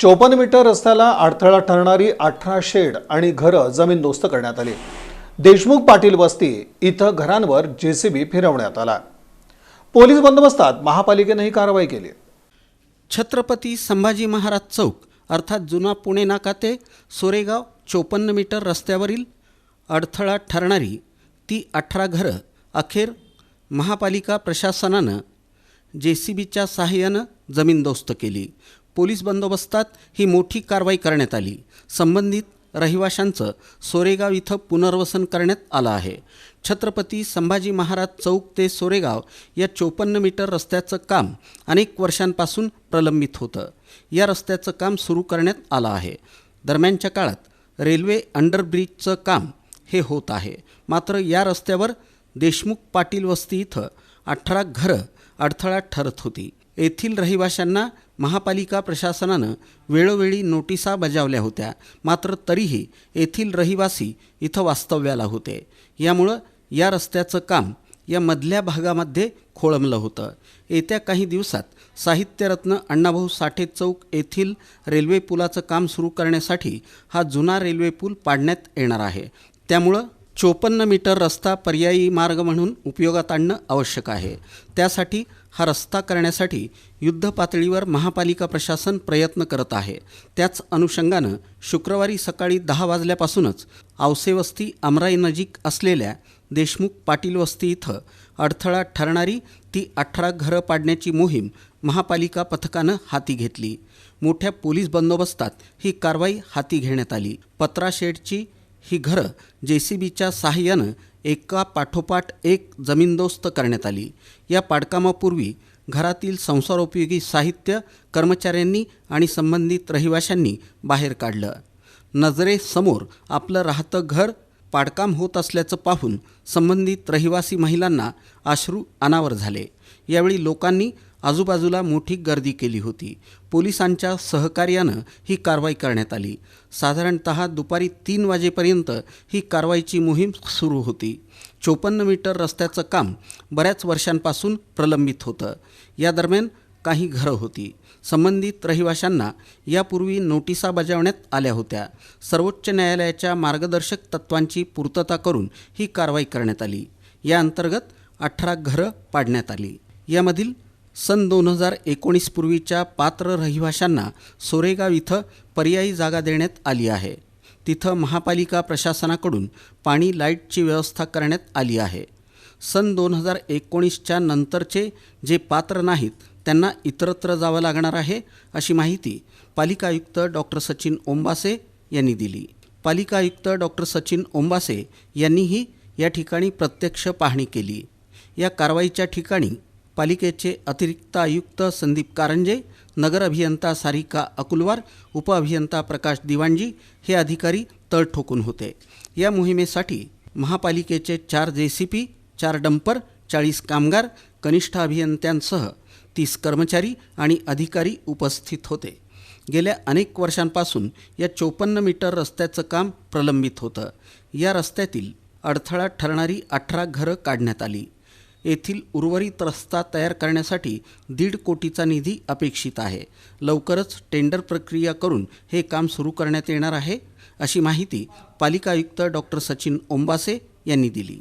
चोपन्न मीटर रस्त्याला अडथळा ठरणारी अठरा शेड आणि घरं जमीनदोस्त करण्यात आली. देशमुख पाटील वस्ती इथं घरांवर जेसीबी फिरवण्यात आला. पोलीस बंदोबस्तात महापालिकेनं ही कारवाई केली. छत्रपती संभाजी महाराज चौक अर्थात जुना पुणे नाका ते सोरेगाव चोपन्न मीटर रस्त्यावरील अडथळा ठरणारी ती अठरा घरं अखेर महापालिका प्रशासनानं जे सी बीच्या सहाय्यानं जमीनदोस्त केली. पोलीस बंदोबस्तात ही मोठी कारवाई करण्यात आली. संबंधित रहिवाशांचं सोरेगाव इथं पुनर्वसन करण्यात आलं आहे. छत्रपती संभाजी महाराज चौक ते सोरेगाव या चोपन्न मीटर रस्त्याचं काम अनेक वर्षांपासून प्रलंबित होतं. या रस्त्याचं काम सुरू करण्यात आलं आहे. दरम्यानच्या काळात रेल्वे अंडरब्रिजचं काम हे होत आहे. मात्र या रस्त्यावर देशमुख पाटील वस्ती इथं अठरा घरं अडथळा ठरत होती. येथील रहिवाशांना महापालिका प्रशासनानं वेळोवेळी नोटिसा बजावल्या होत्या. मात्र तरीही येथील रहिवासी इथं वास्तव्याला होते. यामुळं या रस्त्याचं काम या मधल्या भागामध्ये खोळंबलं होतं. येत्या काही दिवसात साहित्यरत्न अण्णाभाऊ साठे चौक येथील रेल्वे पुलाचं काम सुरू करण्यासाठी हा जुना रेल्वे पूल पाडण्यात येणार आहे. त्यामुळं चोपन्न मीटर रस्ता पर्यायी मार्ग म्हणून उपयोगात आणणं आवश्यक आहे. त्यासाठी हा रस्ता करण्यासाठी युद्धपातळीवर महापालिका प्रशासन प्रयत्न करत आहे. त्याच अनुषंगानं शुक्रवारी सकाळी दहा वाजल्यापासूनच आवसेवस्ती अमराईनजीक असलेल्या देशमुख पाटील वस्ती इथं अडथळा ठरणारी ती अठरा घरं पाडण्याची मोहीम महापालिका पथकानं हाती घेतली. मोठ्या पोलीस बंदोबस्तात ही कारवाई हाती घेण्यात आली. पत्राशेडची शेडची ही घरं जे सी बीच्या सहाय्यानं एका पाठोपाठ एक जमीनदोस्त करण्यात आली. या पाडकामापूर्वी घरातील संसारोपयोगी साहित्य कर्मचाऱ्यांनी आणि संबंधित रहिवाशांनी बाहेर काढलं. नजरेसमोर आपलं राहतं घर पाडकाम होत असल्याचं पाहून संबंधित रहिवासी महिलांना अश्रू अनावर झाले. यावेळी लोकांनी आजूबाजूला मोठी गर्दी केली होती. पोलिसांच्या सहकार्यानं ही कारवाई करण्यात आली. साधारणत दुपारी तीन वाजेपर्यंत ही कारवाईची मोहीम सुरू होती. चोपन्न मीटर रस्त्याचं काम बऱ्याच वर्षांपासून प्रलंबित होतं. या दरम्यान काही घरं होती. संबंधित रहिवाशांना यापूर्वी नोटिसा बजावण्यात आल्या होत्या. सर्वोच्च न्यायालयाच्या मार्गदर्शक तत्वांची पूर्तता करून ही कारवाई करण्यात आली. या अंतर्गत अठरा घरं पाडण्यात आली. यामधील सन दोन हजार एकोणीसपूर्वीच्या पात्र रहिवाशांना सोरेगाव इथं पर्यायी जागा देण्यात आली आहे. तिथं महापालिका प्रशासनाकडून पाणी लाईटची व्यवस्था करण्यात आली आहे. सन दोन हजार एकोणीसच्या नंतरचे जे पात्र नाहीत त्यांना इतरत्र जावं लागणार आहे अशी माहिती पालिका आयुक्त डॉक्टर सचिन ओंबासे यांनी दिली. पालिका आयुक्त डॉक्टर सचिन ओंबासे यांनीही या ठिकाणी प्रत्यक्ष पाहणी केली. या कारवाईच्या ठिकाणी पालिकेचे अतिरिक्त आयुक्त संदीप कारंजे नगर अभियंता सारिका अकुलवार उपअभियंता प्रकाश दिवाणजी हे अधिकारी तळ ठोकून होते. या मोहिमेसाठी महापालिकेचे चार जे सी पी चार डंपर चाळीस कामगार कनिष्ठ अभियंत्यांसह तीस कर्मचारी आणि अधिकारी उपस्थित होते. गेल्या अनेक वर्षांपासून या चोपन्न मीटर रस्त्याचं काम प्रलंबित होतं. या रस्त्यातील अडथळा ठरणारी अठरा घरं काढण्यात आली. येथील उर्वरित रस्ता तयार करण्यासाठी दीड कोटीचा निधी अपेक्षित आहे. लवकरच टेंडर प्रक्रिया करून हे काम सुरू करण्यात येणार आहे अशी माहिती पालिका आयुक्त डॉक्टर सचिन ओंबासे यांनी दिली.